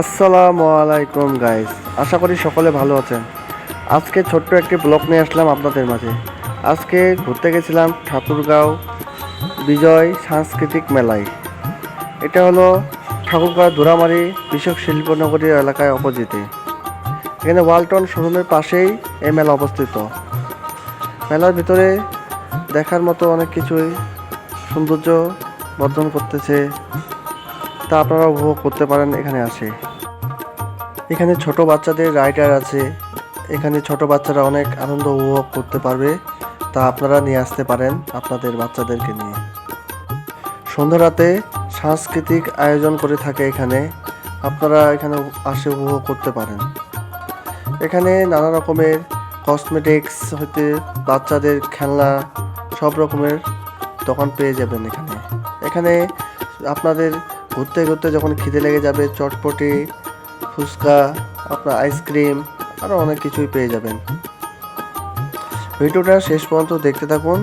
আসসালামু আলাইকুম গাইস আশা করি সকলে ভালো আছেন। আজকে ছোট্ট একটি ব্লগ নিয়ে আসলাম আপনাদের মাঝে। আজকে ঘুরতে গেছিলাম ঠাকুরগাঁও বিজয় সাংস্কৃতিক মেলায়। এটা হলো ঠাকুরগাঁও দোরামারি কৃষক শিল্পনগরী এলাকায় অপোজিটে। এখানে ওয়ালটন শোরুমের পাশেই এই মেলা অবস্থিত। মেলার ভিতরে দেখার মতো অনেক কিছুই সৌন্দর্য বর্ধন করতেছে। তা আপনারা উপভোগ করতে পারেন এখানে আসে এখানে ছোট বাচ্চাদের রাইডার আছে। এখানে ছোট বাচ্চারা অনেক আনন্দ উপভোগ করতে পারবে। তা আপনারা নিয়ে আসতে পারেন আপনাদের বাচ্চাদেরকে নিয়ে। সন্ধ্যা রাতে সাংস্কৃতিক আয়োজন করে থাকে এখানে। আপনারা এখানে আসে উপভোগ করতে পারেন। এখানে নানা রকমের কসমেটিক্স হইতে বাচ্চাদের খেলনা, সব রকমের দোকান পেয়ে যাবেন এখানে। এখানে আপনাদের ঘুরতে ঘুরতে যখন খিদে লেগে যাবে, চটপটি, ফুচকা, আপনার আইসক্রিম আরও অনেক কিছুই পেয়ে যাবেন। ভিডিওটা শেষ পর্যন্ত দেখতে থাকুন।